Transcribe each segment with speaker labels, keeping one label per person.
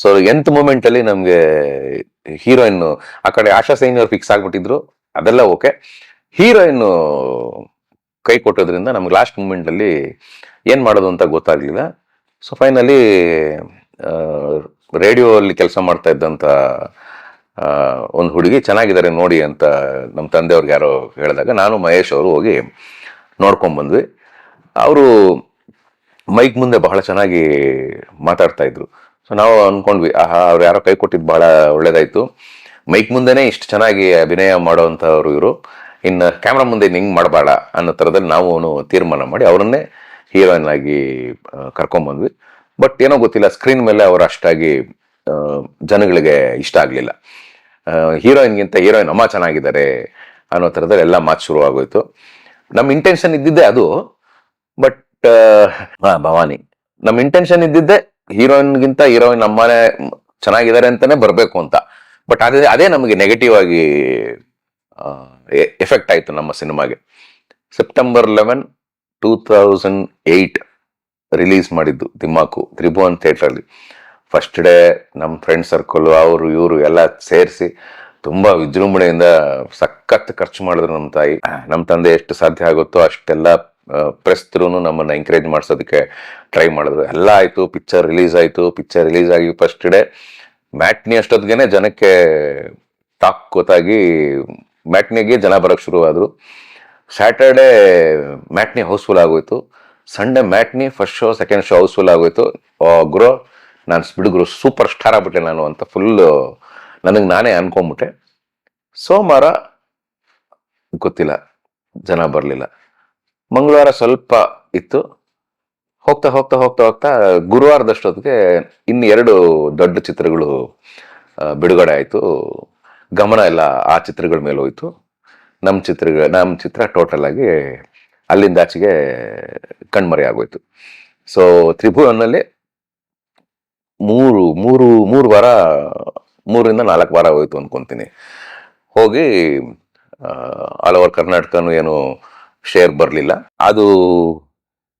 Speaker 1: So ಎಂತ್ moment ಅಲ್ಲಿ ನಮ್ಗೆ heroine ಆ ಕಡೆ ಆಶಾ ಸೈನಿ ಅವ್ರು ಫಿಕ್ಸ್ ಆಗ್ಬಿಟ್ಟಿದ್ರು. ಅದೆಲ್ಲ ಓಕೆ ಹೀರೋಯಿನ್ ಕೈ ಕೊಟ್ಟೋದ್ರಿಂದ ನಮ್ಗೆ ಲಾಸ್ಟ್ ಮೂಮೆಂಟ್ ಅಲ್ಲಿ ಏನ್ ಮಾಡೋದು ಅಂತ ಗೊತ್ತಾಗ್ಲಿಲ್ಲ. ಸೊ ಫೈನಲಿ ರೇಡಿಯೋ ಅಲ್ಲಿ ಕೆಲಸ ಮಾಡ್ತಾ ಇದ್ದಂತ ಒಂದು ಹುಡುಗಿ ಚೆನ್ನಾಗಿದ್ದಾರೆ ನೋಡಿ ಅಂತ ನಮ್ಮ ತಂದೆಯವ್ರಿಗೆ ಯಾರೋ ಹೇಳಿದಾಗ ನಾನು ಮಹೇಶ್ ಅವರು ಹೋಗಿ ನೋಡ್ಕೊಂಡ್ ಬಂದ್ವಿ. ಅವರು ಮೈಕ್ ಮುಂದೆ ಬಹಳ ಚೆನ್ನಾಗಿ ಮಾತಾಡ್ತಾ ಇದ್ರು. ಸೊ ನಾವು ಅನ್ಕೊಂಡ್ವಿ, ಆಹಾ, ಅವ್ರು ಯಾರೋ ಕೈ ಕೊಟ್ಟಿದ್ದು ಭಾಳ ಒಳ್ಳೇದಾಯ್ತು. ಮೈಕ್ ಮುಂದೆನೇ ಇಷ್ಟು ಚೆನ್ನಾಗಿ ಅಭಿನಯ ಮಾಡೋವಂಥವ್ರು ಇವರು. ಇನ್ನು ಕ್ಯಾಮ್ರಾ ಮುಂದೆ ಹಿಂಗೆ ಮಾಡಬೇಡ ಅನ್ನೋ ಥರದಲ್ಲಿ ನಾವು ತೀರ್ಮಾನ ಮಾಡಿ ಅವರನ್ನೇ ಹೀರೋಯಿನ್ ಆಗಿ ಕರ್ಕೊಂಬಂದ್ವಿ. ಬಟ್ ಏನೋ ಗೊತ್ತಿಲ್ಲ, ಸ್ಕ್ರೀನ್ ಮೇಲೆ ಅವರು ಅಷ್ಟಾಗಿ ಜನಗಳಿಗೆ ಇಷ್ಟ ಆಗಲಿಲ್ಲ. ಹೀರೋಯಿನ್ಗಿಂತ ಹೀರೋಯಿನ್ ಅಮ್ಮ ಚೆನ್ನಾಗಿದ್ದಾರೆ ಅನ್ನೋ ಥರದಲ್ಲಿ ಎಲ್ಲ ಮಾತು ಶುರು ಆಗೋಯ್ತು. ನಮ್ಮ ಇಂಟೆನ್ಷನ್ ಇದ್ದಿದ್ದೆ ಅದು. ಬಟ್ ಭವಾನಿ, ನಮ್ಮ ಇಂಟೆನ್ಷನ್ ಇದ್ದಿದ್ದೆ ಹೀರೋಯಿನ್ಗಿಂತ ಹೀರೋಯಿನ್ ನಮ್ಮನೆ ಚೆನ್ನಾಗಿದ್ದಾರೆ ಅಂತಾನೆ ಬರಬೇಕು ಅಂತ. ಬಟ್ ಅದೇ ಅದೇ ನಮಗೆ ನೆಗೆಟಿವ್ ಆಗಿ ಎಫೆಕ್ಟ್ ಆಯ್ತು ನಮ್ಮ ಸಿನಿಮಾಗೆ. September eleven two thousand eight release ಮಾಡಿದ್ದು ದಿಮಾಕು, ತ್ರಿಭುವನ್ ಥಿಯೇಟ್ರಲ್ಲಿ ಫಸ್ಟ್ ಡೇ ನಮ್ಮ ಫ್ರೆಂಡ್ ಸರ್ಕಲ್ ಅವರು, ಇವರು ಎಲ್ಲ ಸೇರಿಸಿ ತುಂಬಾ ವಿಜೃಂಭಣೆಯಿಂದ ಸಖತ್ ಖರ್ಚು ಮಾಡಿದ್ರು ನಮ್ಮ ತಾಯಿ. ನಮ್ಮ ತಂದೆ ಎಷ್ಟು ಸಾಧ್ಯ ಆಗುತ್ತೋ ಅಷ್ಟೆಲ್ಲ ಪ್ರೆಸ್ತರು ನಮ್ಮನ್ನ ಎಂಕರೇಜ್ ಮಾಡಿಸೋದಕ್ಕೆ ಟ್ರೈ ಮಾಡಿದ್ರು. ಎಲ್ಲ ಆಯ್ತು ಪಿಕ್ಚರ್ ರಿಲೀಸ್ ಆಯ್ತು ಪಿಕ್ಚರ್ ರಿಲೀಸ್ ಆಗಿ ಫಸ್ಟ್ ಡೇ ಮ್ಯಾಟ್ನಿ ಅಷ್ಟೊತ್ತಿಗೆ ಜನಕ್ಕೆ ಟಾಕ್ ಗೊತ್ತಾಗಿ ಮ್ಯಾಟ್ನಿಗೆ ಜನ ಬರೋಕ್ಕೆ ಶುರುವಾದರು. ಸ್ಯಾಟರ್ಡೇ ಮ್ಯಾಟ್ನಿ ಹೌಸ್ಫುಲ್ ಆಗೋಯ್ತು. Sunday matinee first show second show house full ಆಗೋಯ್ತು. ಗುರು, ನಾನು ಬಿಡುಗರು ಸೂಪರ್ ಸ್ಟಾರ್ ಆಗ್ಬಿಟ್ಟೆ ನಾನು ಅಂತ ಫುಲ್ ನನಗೆ ನಾನೇ ಅನ್ಕೊಂಬಿಟ್ಟೆ. ಸೋಮವಾರ ಗೊತ್ತಿಲ್ಲ, ಜನ ಬರಲಿಲ್ಲ. ಮಂಗಳವಾರ ಸ್ವಲ್ಪ ಇತ್ತು. ಹೋಗ್ತಾ ಹೋಗ್ತಾ ಹೋಗ್ತಾ ಹೋಗ್ತಾ ಗುರುವಾರದಷ್ಟೊತ್ತಿಗೆ ಇನ್ನು ಎರಡು ದೊಡ್ಡ ಚಿತ್ರಗಳು ಬಿಡುಗಡೆ ಆಯಿತು. ಗಮನ ಎಲ್ಲ ಆ ಚಿತ್ರಗಳ ಮೇಲೆ ಹೋಯಿತು. ನಮ್ಮ ಚಿತ್ರಗಳ ನಮ್ಮ ಚಿತ್ರ ಟೋಟಲ್ ಆಗಿ ಅಲ್ಲಿಂದ ಆಚೆಗೆ ಕಣ್ಮರೆ ಆಗೋಯ್ತು. ಸೊ ತ್ರಿಭುವನಲ್ಲಿ ಮೂರು ಮೂರು ಮೂರು ವಾರ, ಮೂರಿಂದ ನಾಲ್ಕು ವಾರ ಹೋಯ್ತು ಅನ್ಕೊಂತೀನಿ. ಹೋಗಿ ಆಲ್ ಓವರ್ ಕರ್ನಾಟಕನೂ ಏನು ಶೇರ್ ಬರಲಿಲ್ಲ. ಅದು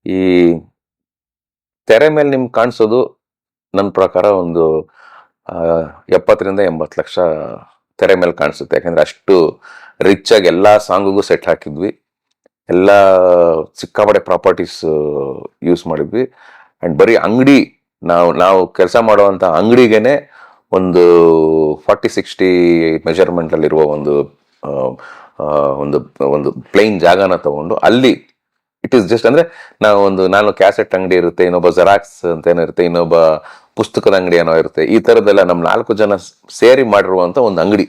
Speaker 1: ಈ ತೆರೆ ಮೇಲೆ ನಿಮ್ಗೆ ಕಾಣಿಸೋದು ನನ್ನ ಪ್ರಕಾರ ಒಂದು ಎಪ್ಪತ್ತರಿಂದ ಎಂಬತ್ತು ಲಕ್ಷ ತೆರೆ ಮೇಲೆ ಕಾಣಿಸುತ್ತೆ. ಯಾಕಂದ್ರೆ ಅಷ್ಟು ರಿಚ್ ಆಗಿ ಎಲ್ಲ ಸಾಂಗಿಗೂ ಸೆಟ್ ಹಾಕಿದ್ವಿ. ಎಲ್ಲ ಸಿಕ್ಕಾಪಡೆ ಪ್ರಾಪರ್ಟೀಸ್ ಯೂಸ್ ಮಾಡಿದ್ವಿ. ಆ್ಯಂಡ್ ಬರೀ ಅಂಗಡಿ, ನಾವು ನಾವು ಕೆಲಸ ಮಾಡುವಂಥ ಅಂಗಡಿಗೇನೆ ಒಂದು ಫಾರ್ಟಿ ಸಿಕ್ಸ್ಟಿ ಮೆಜರ್ಮೆಂಟಲ್ಲಿರುವ ಒಂದು ಒಂದು ಒಂದು ಪ್ಲೇನ್ ಜಾಗನ ತಗೊಂಡು ಅಲ್ಲಿ ಇಟ್ ಇಸ್ ಜಸ್ಟ್ ಅಂದ್ರೆ ನಾವು ಒಂದು ನಾನು ಕ್ಯಾಸೆಟ್ ಅಂಗಡಿ ಇರುತ್ತೆ, ಇನ್ನೊಬ್ಬ ಜೆರಾಕ್ಸ್ ಅಂತ ಏನೋ ಇರುತ್ತೆ, ಇನ್ನೊಬ್ಬ ಪುಸ್ತಕದ ಅಂಗಡಿ ಏನೋ ಇರುತ್ತೆ, ಈ ತರದೆಲ್ಲ ನಮ್ ನಾಲ್ಕು ಜನ ಸೇರಿ ಮಾಡಿರುವಂತ ಒಂದು ಅಂಗಡಿ.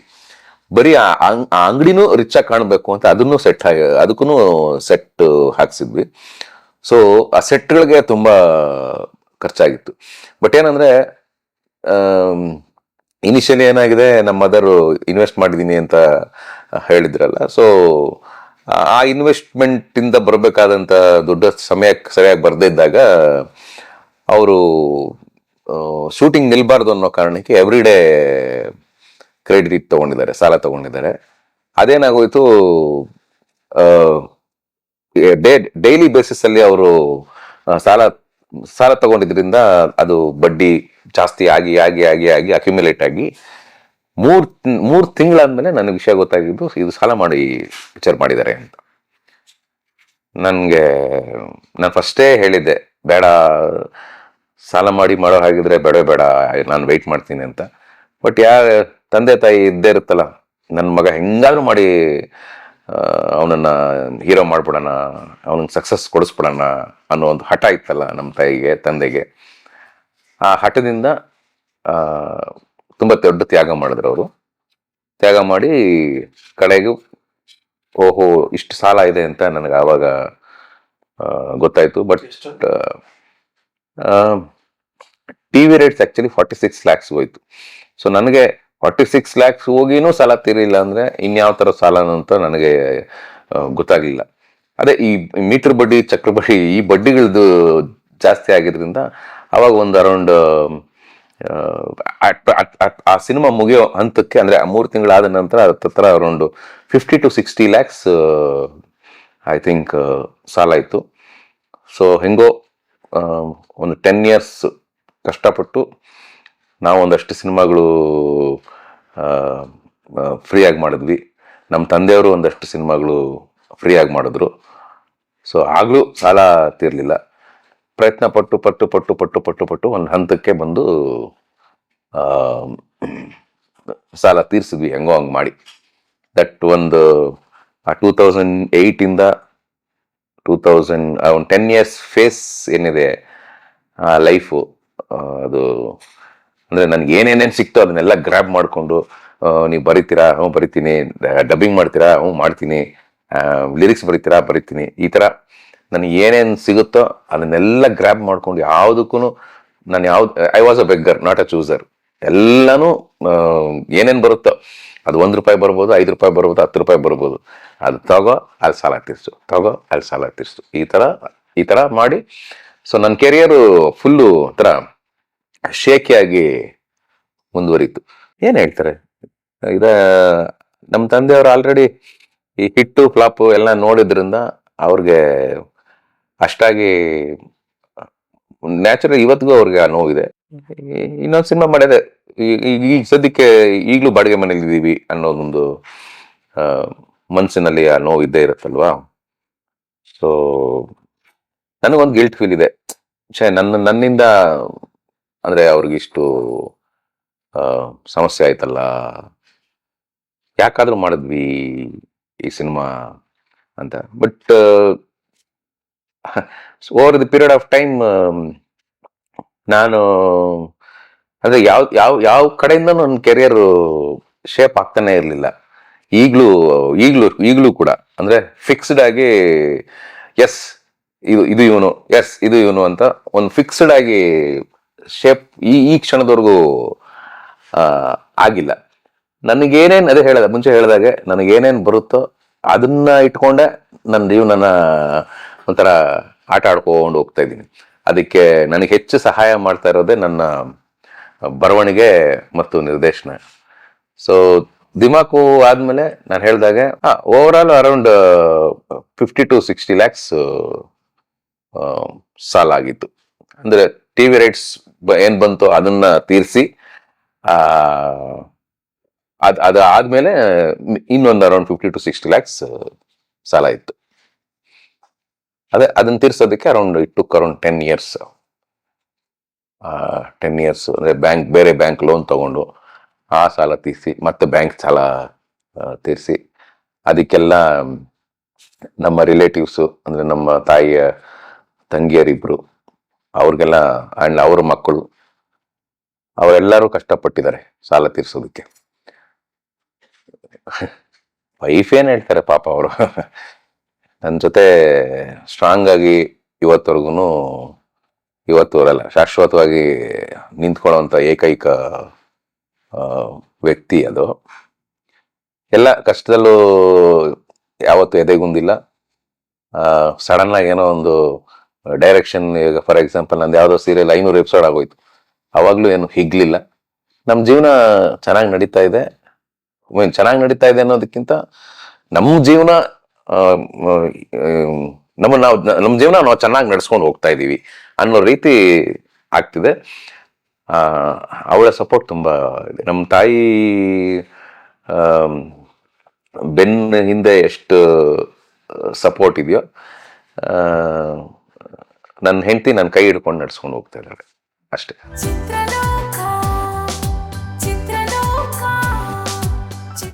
Speaker 1: ಬರೀ ಆ ಅಂಗ್- ಆ ಅಂಗಡಿನೂ ರಿಚ್ ಆಗಿ ಕಾಣಬೇಕು ಅಂತ ಅದನ್ನು ಸೆಟ್ ಆಗಿ ಅದಕ್ಕೂ ಸೆಟ್ ಹಾಕ್ಸಿದ್ವಿ. ಸೊ ಆ ಸೆಟ್ಗಳಿಗೆ ತುಂಬಾ ಖರ್ಚಾಗಿತ್ತು. ಬಟ್ ಏನಂದ್ರೆ ಇನಿಷಿಯಲಿ ಏನಾಗಿದೆ, ನಮ್ಮ ಮದರ್ ಇನ್ವೆಸ್ಟ್ ಮಾಡಿದೀನಿ ಅಂತ ಹೇಳಿದ್ರಲ್ಲ. ಸೊ ಆ ಇನ್ವೆಸ್ಟ್ಮೆಂಟಿಂದ ಬರಬೇಕಾದಂಥ ದೊಡ್ಡ ಸಮಯಕ್ಕೆ ಸರಿಯಾಗಿ ಬರ್ದೇ ಇದ್ದಾಗ ಅವರು ಶೂಟಿಂಗ್ ನಿಲ್ಬಾರ್ದು ಅನ್ನೋ ಕಾರಣಕ್ಕೆ ಎವ್ರಿ ಡೇ ಕ್ರೆಡಿಟ್ ತಗೊಂಡಿದ್ದಾರೆ, ಸಾಲ ತಗೊಂಡಿದ್ದಾರೆ. ಅದೇನಾಗೋಯ್ತು ಡೇ ಡೈಲಿ ಬೇಸಿಸ್ ಅಲ್ಲಿ ಅವರು ಸಾಲ ಸಾಲ ತಗೊಂಡಿದ್ರಿಂದ ಅದು ಬಡ್ಡಿ ಜಾಸ್ತಿ ಆಗಿ ಆಗಿ ಆಗಿ ಆಗಿ ಅಕ್ಯುಮುಲೇಟ್ ಆಗಿ ಮೂರ್ ಮೂರ್ ತಿಂಗಳಾದ್ಮೇಲೆ ನನಗೆ ವಿಷಯ ಗೊತ್ತಾಗಿದ್ದು ಇದು ಸಾಲ ಮಾಡಿ ಪಿಕ್ಚರ್ ಮಾಡಿದ್ದಾರೆ ಅಂತ. ನನಗೆ, ನಾನು ಫಸ್ಟೇ ಹೇಳಿದ್ದೆ, ಬೇಡ, ಸಾಲ ಮಾಡಿ ಮಾಡೋ ಹಾಗಿದ್ರೆ ಬೇಡ ಬೇಡ, ನಾನು ವೆಯ್ಟ್ ಮಾಡ್ತೀನಿ ಅಂತ. ಬಟ್ ಯಾ, ತಂದೆ ತಾಯಿ ಇದ್ದೇ ಇರುತ್ತಲ್ಲ ನನ್ನ ಮಗ ಹೆಂಗಾದ್ರೂ ಮಾಡಿ ಅವನನ್ನ ಹೀರೋ ಮಾಡ್ಬಿಡೋಣ, ಅವನಿಗೆ ಸಕ್ಸಸ್ ಕೊಡಿಸ್ಬಿಡೋಣ ಅನ್ನೋ ಒಂದು ಹಠ ಇತ್ತಲ್ಲ ನಮ್ಮ ತಾಯಿಗೆ, ತಂದೆಗೆ. ಆ ಹಠದಿಂದ ತುಂಬ ದೊಡ್ಡ ತ್ಯಾಗ ಮಾಡಿದ್ರು ಅವರು. ತ್ಯಾಗ ಮಾಡಿ ಕಡೆಗೂ ಓಹೋ ಇಷ್ಟು ಸಾಲ ಇದೆ ಅಂತ ನನಗೆ ಆವಾಗ ಗೊತ್ತಾಯಿತು. But T V rates actually forty six lakhs ಹೋಯ್ತು. ಸೊ ನನಗೆ ಫಾರ್ಟಿ ಸಿಕ್ಸ್ ಲ್ಯಾಕ್ಸ್ ಹೋಗಿನೂ ಸಾಲ ತೀರಿಲ್ಲ ಅಂದ್ರೆ ಇನ್ಯಾವ ಥರ ಸಾಲ ಅಂತ ನನಗೆ ಗೊತ್ತಾಗ್ಲಿಲ್ಲ. ಅದೇ ಈ ಮೀಟರ್ ಬಡ್ಡಿ ಚಕ್ರ ಬಡ್ಡಿ ಈ ಬಡ್ಡಿಗಳದ್ದು ಜಾಸ್ತಿ ಆಗಿದ್ರಿಂದ ಅವಾಗ ಒಂದು ಅರೌಂಡ್ ಆ ಸಿನಿಮಾ ಮುಗಿಯೋ ಹಂತಕ್ಕೆ, ಅಂದ್ರೆ ಮೂರು ತಿಂಗಳಾದ ನಂತರ ಹತ್ರ around fifty to sixty lakhs I think ಸಾಲ ಇತ್ತು. ಸೊ ಹೆಂಗೋ ಒಂದು ಟೆನ್ ಇಯರ್ಸ್ ಕಷ್ಟಪಟ್ಟು ನಾವು ಒಂದಷ್ಟು ಸಿನಿಮಾಗಳು ಫ್ರೀಯಾಗಿ ಮಾಡಿದ್ವಿ. ನಮ್ಮ ತಂದೆಯವರು ಒಂದಷ್ಟು ಸಿನಿಮಾಗಳು ಫ್ರೀಯಾಗಿ ಮಾಡಿದ್ರು. ಸೊ ಆಗಲೂ ಸಾಲ ತೀರಲಿಲ್ಲ. ಪ್ರಯತ್ನ ಪಟ್ಟು ಪಟ್ಟು ಪಟ್ಟು ಪಟ್ಟು ಪಟ್ಟು ಪಟ್ಟು ಒಂದು ಹಂತಕ್ಕೆ ಬಂದು ಸಾಲ ತೀರಿಸಿದ್ವಿ, ಹೆಂಗೋ ಹಂಗೆ ಮಾಡಿ. ದಟ್ ಒಂದು, ಆ ಟೂ ತೌಸಂಡ್ ಏಯ್ಟಿಂದ ಟೂ ತೌಸಂಡ್ ಒಂದು ಟೆನ್ ಇಯರ್ಸ್ ಫೇಸ್ ಏನಿದೆ, ಆ ಲೈಫು ಅದು, ಅಂದರೆ ನನಗೆ ಏನೇನೇನು ಸಿಕ್ತೋ ಅದನ್ನೆಲ್ಲ ಗ್ರ್ಯಾಬ್ ಮಾಡಿಕೊಂಡು ನೀವು ಬರಿತೀರಾ, ಹ್ಞೂ ಬರಿತೀನಿ, ಡಬ್ಬಿಂಗ್ ಮಾಡ್ತೀರಾ, ಹ್ಞೂ ಮಾಡ್ತೀನಿ ಲಿರಿಕ್ಸ್ ಬರಿತೀರಾ, ಬರಿತೀನಿ, ಈ ಥರ ನನಗೆ ಏನೇನು ಸಿಗುತ್ತೋ ಅದನ್ನೆಲ್ಲ ಗ್ರ್ಯಾಬ್ ಮಾಡ್ಕೊಂಡು ಯಾವುದಕ್ಕೂ ನಾನು ಯಾವ್ದು I was a beggar not a chooser ಎಲ್ಲನೂ ಏನೇನು ಬರುತ್ತೋ ಅದು ಒಂದು ರೂಪಾಯಿ ಬರ್ಬೋದು, ಐದು ರೂಪಾಯಿ ಬರ್ಬೋದು, ಹತ್ತು ರೂಪಾಯಿ ಬರ್ಬೋದು. ಅದು ತಗೋ, ಅಲ್ಲಿ ಸಾಲ ತೀರಿಸು. ತಗೋ, ಅಲ್ಲಿ ಸಾಲ ತೀರಿಸು. ಈ ಥರ ಈ ಥರ ಮಾಡಿ. ಸೊ ನನ್ನ ಕೆರಿಯರು ಫುಲ್ಲು ಒಂಥರ ಶೇಕಿಯಾಗಿ ಮುಂದುವರಿತು. ಏನು ಹೇಳ್ತಾರೆ? ಇದ ನಮ್ಮ ತಂದೆಯವರು ಆಲ್ರೆಡಿ ಈ ಹಿಟ್ಟು ಫ್ಲಾಪು ಎಲ್ಲ ನೋಡಿದ್ರಿಂದ ಅವ್ರಿಗೆ ಅಷ್ಟಾಗಿ ನ್ಯಾಚುರಲ್ ಇವತ್ತಿಗೂ ಅವ್ರಿಗೆ ಆ ನೋವಿದೆ. ಇನ್ನೊಂದು ಸಿನಿಮಾ ಮಾಡಿದೆ. ಈಗ ಈಗ ಸದ್ಯಕ್ಕೆ ಈಗಲೂ ಬಾಡಿಗೆ ಮನೇಲಿ ಇದ್ದೀವಿ ಅನ್ನೋದೊಂದು ಮನಸ್ಸಿನಲ್ಲಿ ಆ ನೋವು ಇದ್ದೇ ಇರುತ್ತಲ್ವಾ? ಸೊ ನನಗೊಂದು ಗಿಲ್ಟ್ ಫೀಲ್ ಇದೆ. ಛೇ, ನನ್ನ, ನನ್ನಿಂದ ಅಂದರೆ ಅವ್ರಿಗಿಷ್ಟು ಸಮಸ್ಯೆ ಆಯ್ತಲ್ಲ. ಯಾಕಾದರೂ ಮಾಡಿದ್ವಿ ಈ ಸಿನಿಮಾ ಅಂತ. But over the period of time ನಾನು, ಅಂದ್ರೆ ಯಾವ ಯಾವ ಯಾವ ಕಡೆಯಿಂದ ನನ್ನ ಕೆರಿಯರ್ ಶೇಪ್ ಆಗ್ತಾನೆ ಇರಲಿಲ್ಲ. ಈಗಲೂ ಈಗಲೂ ಈಗಲೂ ಕೂಡ. ಅಂದ್ರೆ ಫಿಕ್ಸ್ಡ್ ಆಗಿ ಎಸ್ ಇದು ಇದು ಇವನು ಎಸ್ ಇದು ಇವನು ಅಂತ ಒಂದು ಫಿಕ್ಸ್ಡ್ ಆಗಿ ಶೇಪ್ ಈ ಈ ಕ್ಷಣದವರೆಗೂ ಆಗಿಲ್ಲ. ನನಗೇನೇನು, ಅದೇ ಹೇಳದ, ಮುಂಚೆ ಹೇಳಿದಾಗೆ ನನಗೇನೇನು ಬರುತ್ತೋ ಅದನ್ನ ಇಟ್ಕೊಂಡೆ ನನ್ನ ಜೀವನನ ಒಂಥರ ಆಟ ಆಡ್ಕೊಂಡು ಹೋಗ್ತಾ ಇದ್ದೀನಿ. ಅದಕ್ಕೆ ನನಗೆ ಹೆಚ್ಚು ಸಹಾಯ ಮಾಡ್ತಾ ಇರೋದೇ ನನ್ನ ಬರವಣಿಗೆ ಮತ್ತು ನಿರ್ದೇಶನ. ಸೊ ದಿಮಾಕು ಆದಮೇಲೆ ನಾನು ಹೇಳ್ದಾಗೆ overall around fifty to sixty lakhs ಸಾಲ ಆಗಿತ್ತು. ಅಂದರೆ ಟಿ ವಿ ರೈಟ್ಸ್ ಏನು ಬಂತು ಅದನ್ನ ತೀರಿಸಿ ಅದು ಅದು ಆದಮೇಲೆ ಇನ್ನೊಂದು around fifty to sixty lakhs ಸಾಲ ಇತ್ತು. ಅದೇ ಅದನ್ನ ತೀರ್ಸೋದಕ್ಕೆ around it took around ten years ten years ಅಂದರೆ ಬ್ಯಾಂಕ್ ಬೇರೆ ಬ್ಯಾಂಕ್ ಲೋನ್ ತಗೊಂಡು ಆ ಸಾಲ ತೀರಿಸಿ ಮತ್ತೆ ಬ್ಯಾಂಕ್ ಸಾಲ ತೀರಿಸಿ. ಅದಕ್ಕೆಲ್ಲ ನಮ್ಮ ರಿಲೇಟಿವ್ಸು ಅಂದರೆ ನಮ್ಮ ತಾಯಿಯ ತಂಗಿಯರಿಬ್ಬರು ಅವ್ರಿಗೆಲ್ಲ ಅಂಡ್ ಅವ್ರ ಮಕ್ಕಳು, ಅವರೆಲ್ಲರೂ ಕಷ್ಟಪಟ್ಟಿದ್ದಾರೆ ಸಾಲ ತೀರ್ಸೋದಕ್ಕೆ. ವೈಫ್ ಏನು ಹೇಳ್ತಾರೆ ಪಾಪ ಅವರು? ನನ್ನ ಜೊತೆ ಸ್ಟ್ರಾಂಗ್ ಆಗಿ ಇವತ್ತವರೆಗೂ ಇವತ್ತವರೆಲ್ಲ, ಶಾಶ್ವತವಾಗಿ ನಿಂತ್ಕೊಳ್ಳೋಂಥ ಏಕೈಕ ವ್ಯಕ್ತಿ ಅದು. ಎಲ್ಲ ಕಷ್ಟದಲ್ಲೂ ಯಾವತ್ತು ಎದೆಗುಂದಿಲ್ಲ. ಸಡನ್ ಆಗಿ ಏನೋ ಒಂದು ಡೈರೆಕ್ಷನ್ ಈಗ ಫಾರ್ ಎಕ್ಸಾಂಪಲ್ ನಂದು ಯಾವುದೋ ಸೀರಿಯಲ್ ಐನೂರು ಎಪಿಸೋಡ್ ಆಗೋಯ್ತು. ಅವಾಗ್ಲೂ ಏನು ಹಿಗ್ಲಿಲ್ಲ. ನಮ್ಮ ಜೀವನ ಚೆನ್ನಾಗಿ ನಡೀತಾ ಇದೆ. ಚೆನ್ನಾಗಿ ನಡೀತಾ ಇದೆ ಅನ್ನೋದಕ್ಕಿಂತ ನಮ್ಮ ಜೀವನ ನಮ್ಮ ನಾವು, ನಮ್ಮ ಜೀವನ ನಾವು ಚೆನ್ನಾಗಿ ನಡ್ಸ್ಕೊಂಡು ಹೋಗ್ತಾ ಇದ್ದೀವಿ ಅನ್ನೋ ರೀತಿ ಆಗ್ತಿದೆ. ಅವಳ ಸಪೋರ್ಟ್ ತುಂಬ ಇದೆ. ನಮ್ಮ ತಾಯಿ ಬೆನ್ನ ಹಿಂದೆ ಎಷ್ಟು ಸಪೋರ್ಟ್ ಇದೆಯೋ ನನ್ನ ಹೆಂಡತಿ ನನ್ನ ಕೈ ಹಿಡ್ಕೊಂಡು ನಡ್ಸ್ಕೊಂಡು ಹೋಗ್ತಾ ಇದ್ದಾಳೆ. ಅಷ್ಟೇ.